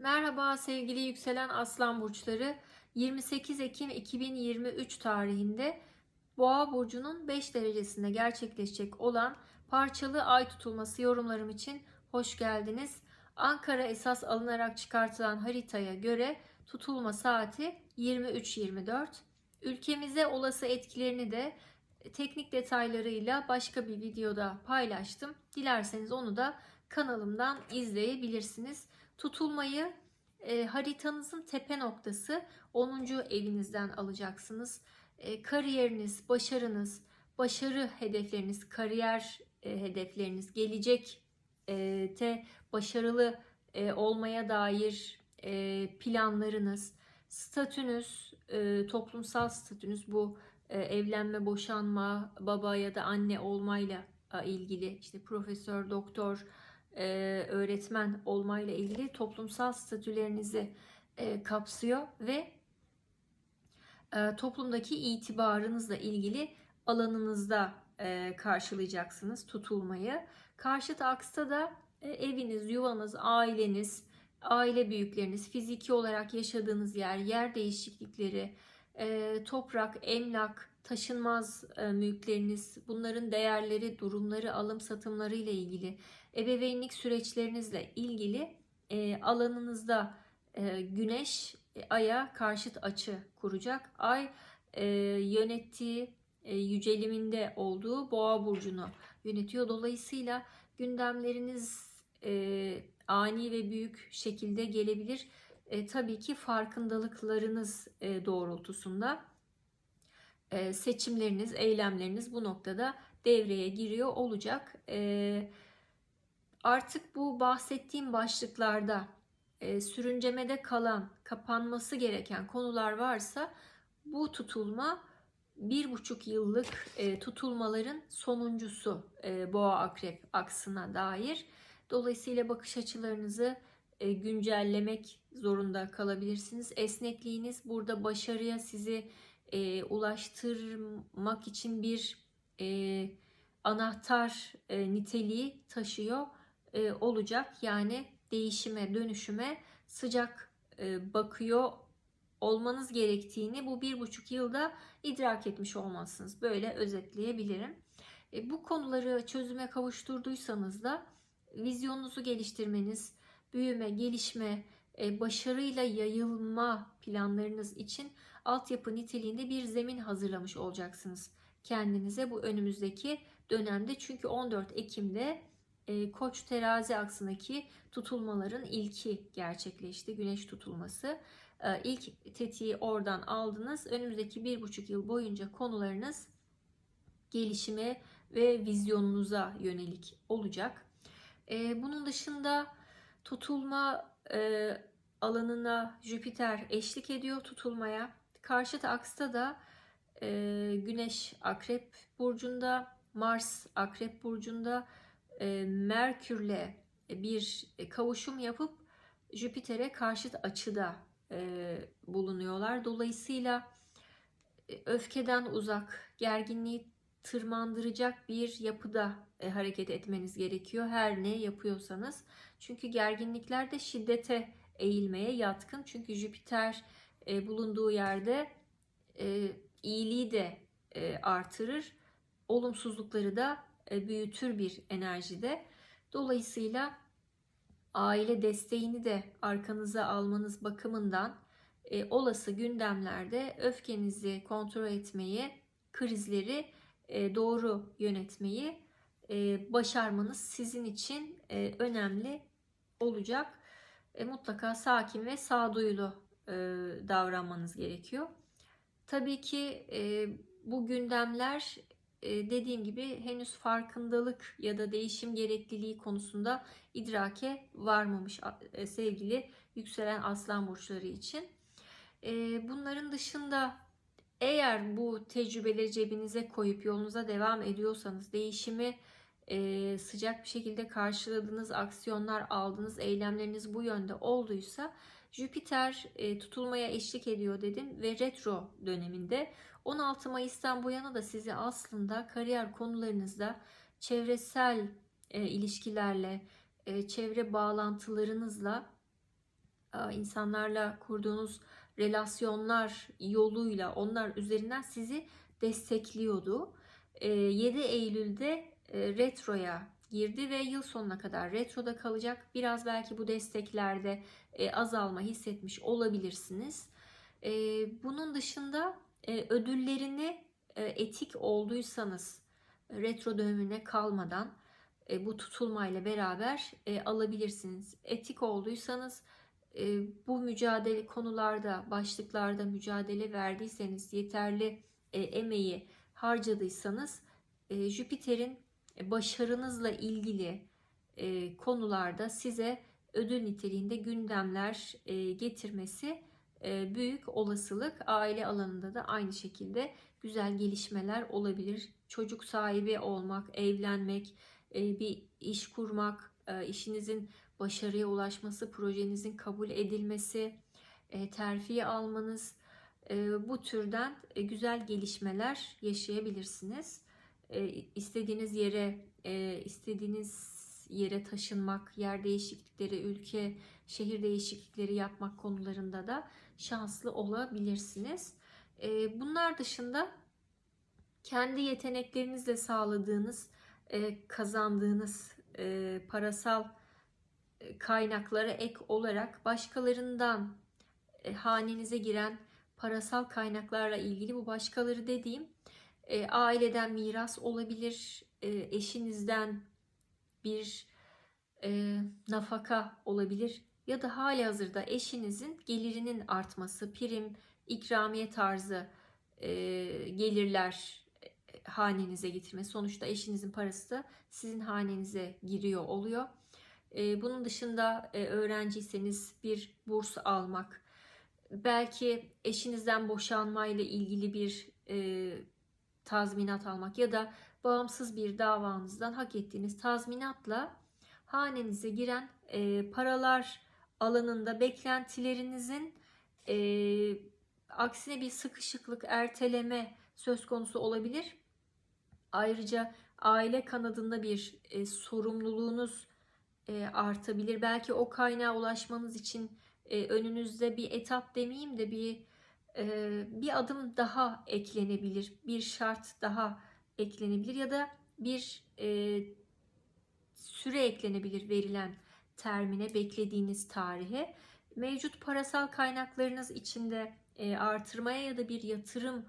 Merhaba sevgili yükselen aslan burçları. 28 Ekim 2023 tarihinde Boğa burcunun 5 derecesinde gerçekleşecek olan parçalı ay tutulması yorumlarım için hoş geldiniz. Ankara esas alınarak çıkartılan haritaya göre tutulma saati 23.24. Ülkemize olası etkilerini de teknik detaylarıyla başka bir videoda paylaştım. Dilerseniz onu da kanalımdan izleyebilirsiniz. Tutulmayı e, haritanızın tepe noktası 10. evinizden alacaksınız. E, kariyeriniz, başarınız, başarı hedefleriniz, kariyer e, hedefleriniz, gelecek e, te başarılı e, olmaya dair e, planlarınız, statünüz, e, toplumsal statünüz bu e, evlenme, boşanma, baba ya da anne olmayla ilgili işte profesör, doktor, e, öğretmen olmayla ilgili toplumsal statülerinizi e, kapsıyor ve e, toplumdaki itibarınızla ilgili alanınızda e, karşılayacaksınız tutulmayı. Karşıt aksta da e, eviniz, yuvanız, aileniz, aile büyükleriniz, fiziki olarak yaşadığınız yer, yer değişiklikleri, e, toprak, emlak, taşınmaz e, mülkleriniz, bunların değerleri, durumları, alım satımları ile ilgili, ebeveynlik süreçlerinizle ilgili e, alanınızda e, güneş e, aya karşıt açı kuracak. Ay e, yönettiği e, yüceliminde olduğu boğa burcunu yönetiyor. Dolayısıyla gündemleriniz e, ani ve büyük şekilde gelebilir. E, tabii ki farkındalıklarınız e, doğrultusunda e, seçimleriniz, eylemleriniz bu noktada devreye giriyor olacak. E, artık bu bahsettiğim başlıklarda e, sürüncemede kalan, kapanması gereken konular varsa bu tutulma bir buçuk yıllık e, tutulmaların sonuncusu e, boğa akrep aksına dair. Dolayısıyla bakış açılarınızı e, güncellemek zorunda kalabilirsiniz. Esnekliğiniz burada başarıya sizi e, ulaştırmak için bir e, anahtar e, niteliği taşıyor e, olacak. Yani değişime, dönüşüme sıcak e, bakıyor olmanız gerektiğini bu bir buçuk yılda idrak etmiş olmalısınız. Böyle özetleyebilirim. E, bu konuları çözüme kavuşturduysanız da vizyonunuzu geliştirmeniz, büyüme, gelişme, e, başarıyla yayılma planlarınız için altyapı niteliğinde bir zemin hazırlamış olacaksınız kendinize bu önümüzdeki dönemde. Çünkü 14 Ekim'de e, Koç terazi aksındaki tutulmaların ilki gerçekleşti. Güneş tutulması. E, ilk tetiği oradan aldınız. Önümüzdeki bir buçuk yıl boyunca konularınız gelişime ve vizyonunuza yönelik olacak. E, bunun dışında tutulma e, alanına Jüpiter eşlik ediyor tutulmaya. Karşıt aksta da e, Güneş Akrep Burcu'nda, Mars Akrep Burcu'nda, e, Merkür'le bir kavuşum yapıp Jüpiter'e karşıt açıda e, bulunuyorlar. Dolayısıyla e, öfkeden uzak, gerginliği tırmandıracak bir yapıda e, hareket etmeniz gerekiyor. Her ne yapıyorsanız. Çünkü gerginlikler de şiddete eğilmeye yatkın. Çünkü Jüpiter e, bulunduğu yerde e, iyiliği de e, artırır. Olumsuzlukları da e, büyütür bir enerjide. Dolayısıyla aile desteğini de arkanıza almanız bakımından e, olası gündemlerde öfkenizi kontrol etmeyi, krizleri e, doğru yönetmeyi e, başarmanız sizin için e, önemli olacak. E, mutlaka sakin ve sağduyulu e, davranmanız gerekiyor. Tabii ki e, bu gündemler e, dediğim gibi henüz farkındalık ya da değişim gerekliliği konusunda idrake varmamış sevgili yükselen aslan burçları için. Bunların dışında eğer bu tecrübeleri cebinize koyup yolunuza devam ediyorsanız değişimi sıcak bir şekilde karşıladığınız aksiyonlar aldığınız eylemleriniz bu yönde olduysa Jüpiter tutulmaya eşlik ediyor dedim ve retro döneminde 16 Mayıs'tan bu yana da sizi aslında kariyer konularınızda çevresel e, ilişkilerle, e, çevre bağlantılarınızla e, insanlarla kurduğunuz relasyonlar yoluyla onlar üzerinden sizi destekliyordu. E, 7 Eylül'de e, retroya girdi ve yıl sonuna kadar retroda kalacak. Biraz belki bu desteklerde e, azalma hissetmiş olabilirsiniz. E, bunun dışında e, ödüllerini e, etik olduysanız retro dönemine kalmadan e, bu tutulmayla beraber e, alabilirsiniz. Etik olduysanız e, bu mücadele konularda, başlıklarda mücadele verdiyseniz, yeterli e, emeği harcadıysanız e, Jüpiter'in başarınızla ilgili e, konularda size ödül niteliğinde gündemler e, getirmesi e, büyük olasılık. Aile alanında da aynı şekilde güzel gelişmeler olabilir. Çocuk sahibi olmak, evlenmek, e, bir iş kurmak, e, işinizin başarıya ulaşması, projenizin kabul edilmesi, e, terfi almanız e, bu türden e, güzel gelişmeler yaşayabilirsiniz. E, istediğiniz yere e, istediğiniz yere taşınmak, yer değişiklikleri, ülke, şehir değişiklikleri yapmak konularında da şanslı olabilirsiniz. E, bunlar dışında kendi yeteneklerinizle sağladığınız, kazandığınız parasal kaynaklara ek olarak başkalarından e, hanenize giren parasal kaynaklarla ilgili bu başkaları dediğim e, aileden miras olabilir, e, eşinizden bir e, nafaka olabilir ya da hali hazırda eşinizin gelirinin artması, prim, ikramiye tarzı e, gelirler e, hanenize getirmesi. Sonuçta eşinizin parası da sizin hanenize giriyor oluyor. E, bunun dışında e, öğrenciyseniz bir burs almak, belki eşinizden boşanmayla ilgili bir e, tazminat almak ya da bağımsız bir davanızdan hak ettiğiniz tazminatla hanenize giren e, paralar alanında beklentilerinizin e, aksine bir sıkışıklık, erteleme söz konusu olabilir. Ayrıca aile kanadında bir e, sorumluluğunuz e, artabilir. Belki o kaynağa ulaşmanız için e, önünüzde bir etap demeyeyim de bir bir adım daha eklenebilir, bir şart daha eklenebilir ya da bir süre eklenebilir verilen termine, beklediğiniz tarihe. Mevcut parasal kaynaklarınız içinde artırmaya ya da bir yatırım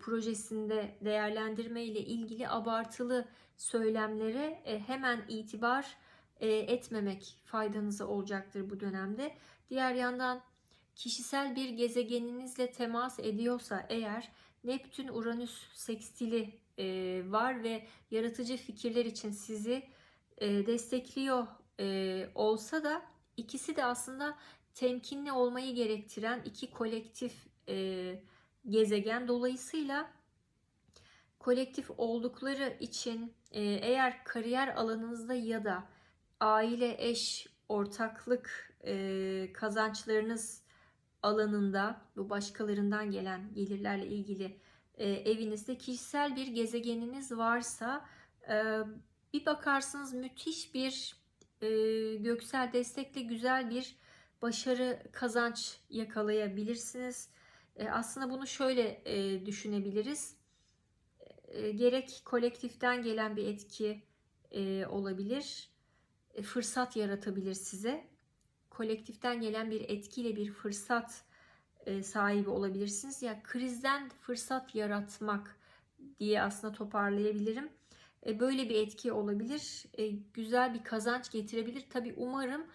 projesinde değerlendirme ile ilgili abartılı söylemlere hemen itibar etmemek faydanıza olacaktır bu dönemde. Diğer yandan kişisel bir gezegeninizle temas ediyorsa eğer Neptün Uranüs sekstili e, var ve yaratıcı fikirler için sizi e, destekliyor e, olsa da ikisi de aslında temkinli olmayı gerektiren iki kolektif e, gezegen. Dolayısıyla kolektif oldukları için e, eğer kariyer alanınızda ya da aile, eş, ortaklık e, kazançlarınız alanında bu başkalarından gelen gelirlerle ilgili e, evinizde kişisel bir gezegeniniz varsa e, bir bakarsınız müthiş bir e, göksel destekle güzel bir başarı kazanç yakalayabilirsiniz. E, aslında bunu şöyle e, düşünebiliriz. E, gerek kolektiften gelen bir etki e, olabilir, e, fırsat yaratabilir size kolektiften gelen bir etkiyle bir fırsat e, sahibi olabilirsiniz. Ya krizden fırsat yaratmak diye aslında toparlayabilirim. E, böyle bir etki olabilir. E, güzel bir kazanç getirebilir. Tabi umarım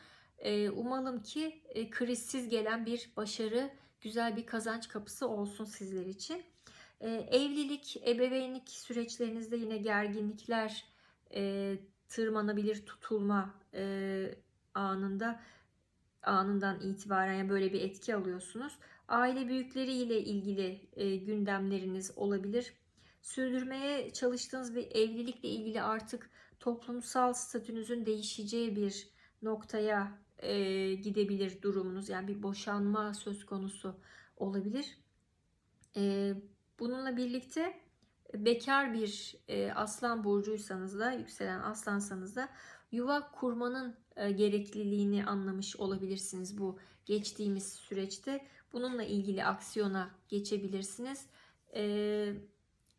umalım ki krizsiz gelen bir başarı, güzel bir kazanç kapısı olsun sizler için. Evlilik, ebeveynlik süreçlerinizde yine gerginlikler tırmanabilir, tutulma anında anından itibaren böyle bir etki alıyorsunuz. Aile büyükleri ile ilgili e, gündemleriniz olabilir. Sürdürmeye çalıştığınız bir evlilikle ilgili artık toplumsal statünüzün değişeceği bir noktaya e, gidebilir durumunuz. Yani bir boşanma söz konusu olabilir. E, bununla birlikte bekar bir aslan burcuysanız da yükselen aslansanız da yuva kurmanın gerekliliğini anlamış olabilirsiniz bu geçtiğimiz süreçte. Bununla ilgili aksiyona geçebilirsiniz. E,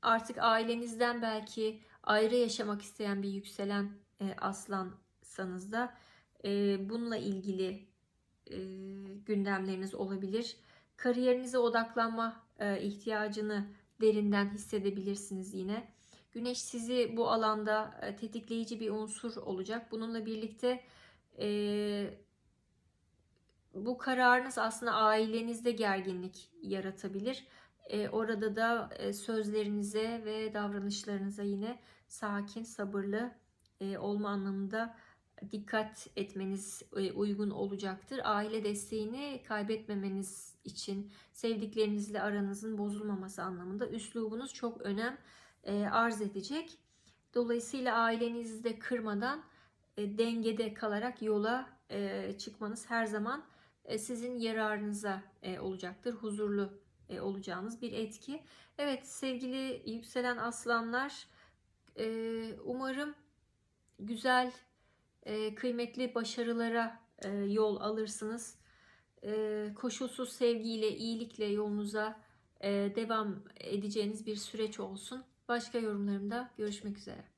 artık ailenizden belki ayrı yaşamak isteyen bir yükselen e, aslansanız da e, bununla ilgili e, gündemleriniz olabilir. Kariyerinize odaklanma e, ihtiyacını derinden hissedebilirsiniz yine. Güneş sizi bu alanda e, tetikleyici bir unsur olacak. Bununla birlikte e, bu kararınız aslında ailenizde gerginlik yaratabilir. E, orada da e, sözlerinize ve davranışlarınıza yine sakin, sabırlı e, olma anlamında dikkat etmeniz e, uygun olacaktır. Aile desteğini kaybetmemeniz için sevdiklerinizle aranızın bozulmaması anlamında üslubunuz çok önem e, arz edecek. Dolayısıyla ailenizi de kırmadan e, dengede kalarak yola e, çıkmanız her zaman e, sizin yararınıza olacaktır. Huzurlu olacağınız bir etki. Evet sevgili yükselen aslanlar umarım güzel kıymetli başarılara yol alırsınız. Koşulsuz sevgiyle, iyilikle yolunuza devam edeceğiniz bir süreç olsun. Başka yorumlarımda görüşmek üzere.